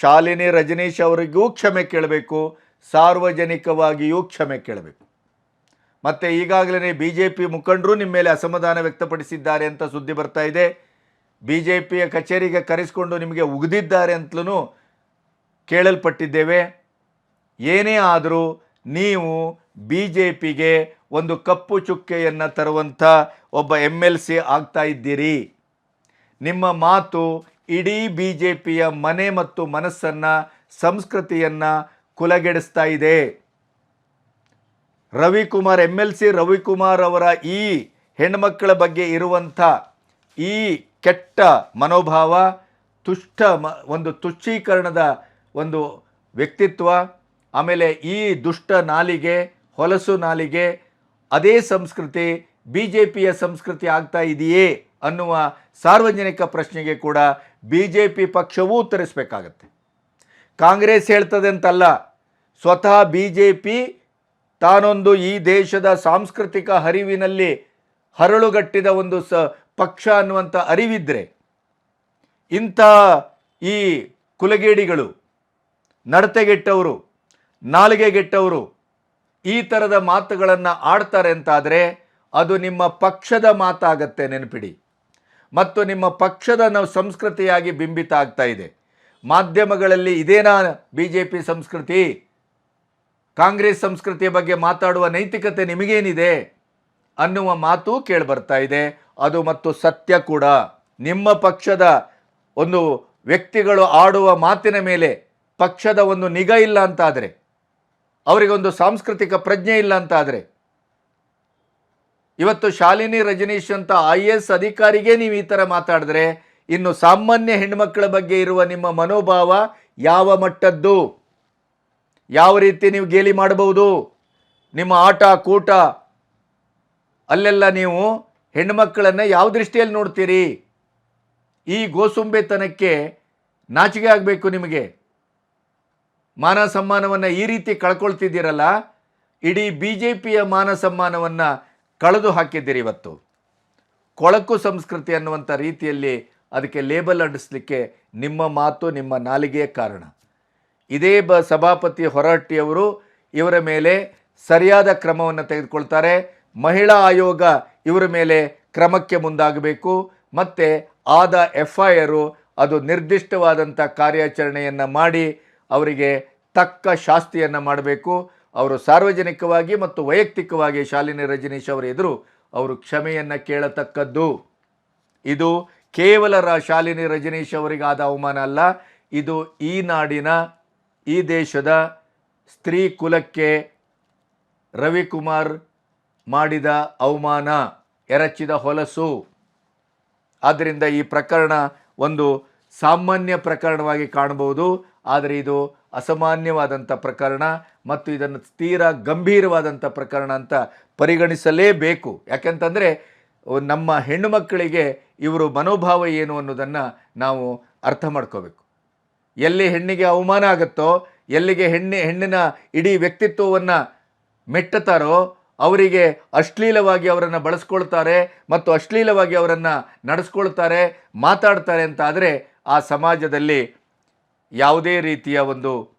ಶಾಲಿನಿ ರಜನೀಶ್ ಅವರಿಗೂ ಕ್ಷಮೆ ಕೇಳಬೇಕು, ಸಾರ್ವಜನಿಕವಾಗಿಯೂ ಕ್ಷಮೆ ಕೇಳಬೇಕು. ಮತ್ತು ಈಗಾಗಲೇ ಬಿ ಜೆ ಪಿ ಮುಖಂಡರು ನಿಮ್ಮ ಮೇಲೆ ಅಸಮಾಧಾನ ವ್ಯಕ್ತಪಡಿಸಿದ್ದಾರೆ ಅಂತ ಸುದ್ದಿ ಬರ್ತಾ ಇದೆ. ಬಿ ಜೆ ಪಿಯ ಕಚೇರಿಗೆ ಕರೆಸಿಕೊಂಡು ನಿಮಗೆ ಉಗಿದಿದ್ದಾರೆ ಅಂತಲೂ ಕೇಳಲ್ಪಟ್ಟಿದ್ದೇವೆ. ಏನೇ ಆದರೂ ನೀವು ಬಿ ಜೆ ಪಿಗೆ ಒಂದು ಕಪ್ಪು ಚುಕ್ಕೆಯನ್ನು ತರುವಂಥ ಒಬ್ಬ ಎಂ ಎಲ್ ಸಿ ಆಗ್ತಾ ಇದ್ದೀರಿ. ನಿಮ್ಮ ಮಾತು ಇಡೀ ಬಿ ಜೆ ಪಿಯ ಮನೆ ಮತ್ತು ಮನಸ್ಸನ್ನು, ಸಂಸ್ಕೃತಿಯನ್ನು ಕುಲಗೆಡಿಸ್ತಾ ಇದೆ. Ravikumar M L C Ravikumar ಅವರ ಈ ಹೆಣ್ಮಕ್ಕಳ ಬಗ್ಗೆ ಇರುವಂಥ ಈ ಕೆಟ್ಟ ಮನೋಭಾವ, ತುಷ್ಟ ಮ, ಒಂದು ತುಚ್ಛೀಕರಣದ ಒಂದು ವ್ಯಕ್ತಿತ್ವ, ಆಮೇಲೆ ಈ ದುಷ್ಟ ನಾಲಿಗೆ, ಹೊಲಸು ನಾಲಿಗೆ ಅದೇ ಸಂಸ್ಕೃತಿ ಬಿ ಜೆ ಪಿಯ ಸಂಸ್ಕೃತಿ ಆಗ್ತಾ ಇದೆಯೇ ಅನ್ನುವ ಸಾರ್ವಜನಿಕ ಪ್ರಶ್ನೆಗೆ ಕೂಡ ಬಿ ಜೆ ಪಿ ಪಕ್ಷವೂ ಉತ್ತರಿಸಬೇಕಾಗತ್ತೆ. ಕಾಂಗ್ರೆಸ್ ಹೇಳ್ತದೆ ಅಂತಲ್ಲ ಸ್ವತಃ ಬಿ ಜೆ ಪಿ ತಾನೊಂದು ಈ ದೇಶದ ಸಾಂಸ್ಕೃತಿಕ ಹರಿವಿನಲ್ಲಿ ಹರಳುಗಟ್ಟಿದ ಒಂದು ಸ ಪಕ್ಷ ಅನ್ನುವಂಥ ಅರಿವಿದ್ದರೆ ಇಂಥ ಈ ಕುಲಗೇಡಿಗಳು, ನಡತೆಗೆಟ್ಟವರು, ನಾಲಿಗೆಗೆಟ್ಟವರು ಈ ಥರದ ಮಾತುಗಳನ್ನು ಆಡ್ತಾರೆ ಅಂತಾದರೆ ಅದು ನಿಮ್ಮ ಪಕ್ಷದ ಮಾತಾಗತ್ತೆ ನೆನಪಿಡಿ. ಮತ್ತು ನಿಮ್ಮ ಪಕ್ಷದ ನಾವು ಸಂಸ್ಕೃತಿಯಾಗಿ ಬಿಂಬಿತ ಆಗ್ತಾ ಇದೆ. ಮಾಧ್ಯಮಗಳಲ್ಲಿ ಇದೇನಾ ಬಿ ಜೆ ಪಿ ಸಂಸ್ಕೃತಿ? ಕಾಂಗ್ರೆಸ್ ಸಂಸ್ಕೃತಿಯ ಬಗ್ಗೆ ಮಾತಾಡುವ ನೈತಿಕತೆ ನಿಮಗೇನಿದೆ? ಅನ್ನುವ ಮಾತು ಕೇಳಿಬರ್ತಾ ಇದೆ. ಅದು ಮತ್ತು ಸತ್ಯ ಕೂಡ. ನಿಮ್ಮ ಪಕ್ಷದ ಒಂದು ವ್ಯಕ್ತಿಗಳು ಆಡುವ ಮಾತಿನ ಮೇಲೆ ಪಕ್ಷದ ಒಂದು ನಿಗಾ ಇಲ್ಲ ಅಂತಾದರೆ ಅವರಿಗೊಂದು ಸಾಂಸ್ಕೃತಿಕ ಪ್ರಜ್ಞೆ ಇಲ್ಲ ಅಂತಾದರೆ, ಇವತ್ತು ಶಾಲಿನಿ ರಜನೀಶ್ ಅಂತ ಐ ಎ ಎಸ್ ಅಧಿಕಾರಿಗೆ ನೀವು ಈ ಥರ ಮಾತಾಡಿದ್ರೆ ಇನ್ನು ಸಾಮಾನ್ಯ ಹೆಣ್ಮಕ್ಳ ಬಗ್ಗೆ ಇರುವ ನಿಮ್ಮ ಮನೋಭಾವ ಯಾವ ಮಟ್ಟದ್ದು? ಯಾವ ರೀತಿ ನೀವು ಗೇಲಿ ಮಾಡಬಹುದು? ನಿಮ್ಮ ಆಟ, ಕೂಟ, ಅಲ್ಲೆಲ್ಲ ನೀವು ಹೆಣ್ಮಕ್ಕಳನ್ನು ಯಾವ ದೃಷ್ಟಿಯಲ್ಲಿ ನೋಡ್ತೀರಿ? ಈ ಗೋಸುಂಬೆತನಕ್ಕೆ ನಾಚಿಕೆ ಆಗಬೇಕು ನಿಮಗೆ. ಮಾನ ಸಮ್ಮಾನವನ್ನು ಈ ರೀತಿ ಕಳ್ಕೊಳ್ತಿದ್ದೀರಲ್ಲ? ಇಡೀ ಬಿ ಜೆ ಪಿಯ ಮಾನ ಸಮ್ಮಾನವನ್ನು ಕಳೆದು ಹಾಕಿದ್ದೀರಿ ಇವತ್ತು. ಕೊಳಕು ಸಂಸ್ಕೃತಿ ಅನ್ನುವಂಥ ರೀತಿಯಲ್ಲಿ ಅದಕ್ಕೆ ಲೇಬಲ್ ಅಂಟಿಸ್ಲಿಕ್ಕೆ ನಿಮ್ಮ ಮಾತು ನಿಮ್ಮ ನಾಲಿಗೆಯ ಕಾರಣ. ಇದೇ ಬ ಸಭಾಪತಿ ಹೊರಹಟ್ಟಿಯವರು ಇವರ ಮೇಲೆ ಸರಿಯಾದ ಕ್ರಮವನ್ನು ತೆಗೆದುಕೊಳ್ತಾರೆ. ಮಹಿಳಾ ಆಯೋಗ ಇವರ ಮೇಲೆ ಕ್ರಮಕ್ಕೆ ಮುಂದಾಗಬೇಕು. ಮತ್ತು ಆದ ಎಫ್ ಐ ಆರು ಅದು ನಿರ್ದಿಷ್ಟವಾದಂಥ ಕಾರ್ಯಾಚರಣೆಯನ್ನು ಮಾಡಿ ಅವರಿಗೆ ತಕ್ಕ ಶಾಸ್ತಿಯನ್ನು ಮಾಡಬೇಕು. ಅವರು ಸಾರ್ವಜನಿಕವಾಗಿ ಮತ್ತು ವೈಯಕ್ತಿಕವಾಗಿ ಶಾಲಿನಿ ರಜನೀಶ್ ಅವರ ಎದುರು ಅವರು ಕ್ಷಮೆಯನ್ನು ಕೇಳತಕ್ಕದ್ದು. ಇದು ಕೇವಲ ಶಾಲಿನಿ ರಜನೀಶ್ ಅವರಿಗಾದ ಅವಮಾನ ಅಲ್ಲ. ಇದು ಈ ನಾಡಿನ, ಈ ದೇಶದ ಸ್ತ್ರೀ ಕುಲಕ್ಕೆ ರವಿಕುಮಾರ್ ಮಾಡಿದ ಅವಮಾನ, ಎರಚಿದ ಹೊಲಸು. ಆದ್ದರಿಂದ ಈ ಪ್ರಕರಣ ಒಂದು ಸಾಮಾನ್ಯ ಪ್ರಕರಣವಾಗಿ ಕಾಣಬಹುದು. ಆದರೆ ಇದು ಅಸಾಮಾನ್ಯವಾದಂಥ ಪ್ರಕರಣ ಮತ್ತು ಇದನ್ನು ತೀರಾ ಗಂಭೀರವಾದಂಥ ಪ್ರಕರಣ ಅಂತ ಪರಿಗಣಿಸಲೇಬೇಕು. ಯಾಕೆಂತಂದರೆ ನಮ್ಮ ಹೆಣ್ಣು ಮಕ್ಕಳಿಗೆ ಇವರು ಮನೋಭಾವ ಏನು ಅನ್ನೋದನ್ನು ನಾವು ಅರ್ಥ ಮಾಡ್ಕೋಬೇಕು. ಎಲ್ಲಿ ಹೆಣ್ಣಿಗೆ ಅವಮಾನ ಆಗುತ್ತೋ, ಎಲ್ಲಿಗೆ ಹೆಣ್ಣು, ಹೆಣ್ಣಿನ ಇಡೀ ವ್ಯಕ್ತಿತ್ವವನ್ನು ಮೆಟ್ಟುತ್ತಾರೋ, ಅವರಿಗೆ ಅಶ್ಲೀಲವಾಗಿ ಅವರನ್ನು ಬಳಸ್ಕೊಳ್ತಾರೆ ಮತ್ತು ಅಶ್ಲೀಲವಾಗಿ ಅವರನ್ನು ನಡೆಸ್ಕೊಳ್ತಾರೆ, ಮಾತಾಡ್ತಾರೆ ಅಂತ ಆದರೆ ಆ ಸಮಾಜದಲ್ಲಿ ಯಾವುದೇ ರೀತಿಯ ಒಂದು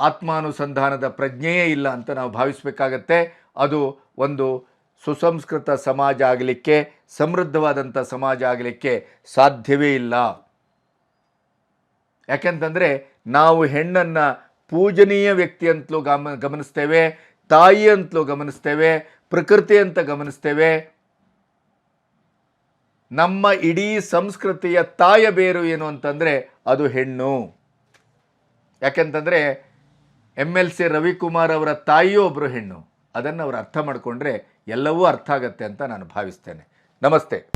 ಆತ್ಮಾನುಸಂಧಾನದ ಪ್ರಜ್ಞೆಯೇ ಇಲ್ಲ ಅಂತ ನಾವು ಭಾವಿಸಬೇಕಾಗತ್ತೆ. ಅದು ಒಂದು ಸುಸಂಸ್ಕೃತ ಸಮಾಜ ಆಗಲಿಕ್ಕೆ, ಸಮೃದ್ಧವಾದಂಥ ಸಮಾಜ ಆಗಲಿಕ್ಕೆ ಸಾಧ್ಯವೇ ಇಲ್ಲ. ಯಾಕೆಂತಂದರೆ ನಾವು ಹೆಣ್ಣನ್ನು ಪೂಜನೀಯ ವ್ಯಕ್ತಿ ಅಂತಲೂ ಗಮ, ಗಮನಿಸ್ತೇವೆ, ತಾಯಿ ಅಂತಲೂ ಗಮನಿಸ್ತೇವೆ, ಪ್ರಕೃತಿ ಅಂತ ಗಮನಿಸ್ತೇವೆ. ನಮ್ಮ ಇಡೀ ಸಂಸ್ಕೃತಿಯ ತಾಯ ಬೇರು ಏನು ಅಂತಂದರೆ ಅದು ಹೆಣ್ಣು. ಯಾಕೆಂತಂದರೆ ಎಂ ಎಲ್ ಸಿ ರವಿಕುಮಾರ್ ಅವರ ತಾಯಿಯೂ ಒಬ್ಬರು ಹೆಣ್ಣು. ಅದನ್ನು ಅವರು ಅರ್ಥ ಮಾಡಿಕೊಂಡ್ರೆ ಎಲ್ಲವೂ ಅರ್ಥ ಆಗತ್ತೆ ಅಂತ ನಾನು ಭಾವಿಸ್ತೇನೆ. ನಮಸ್ತೆ.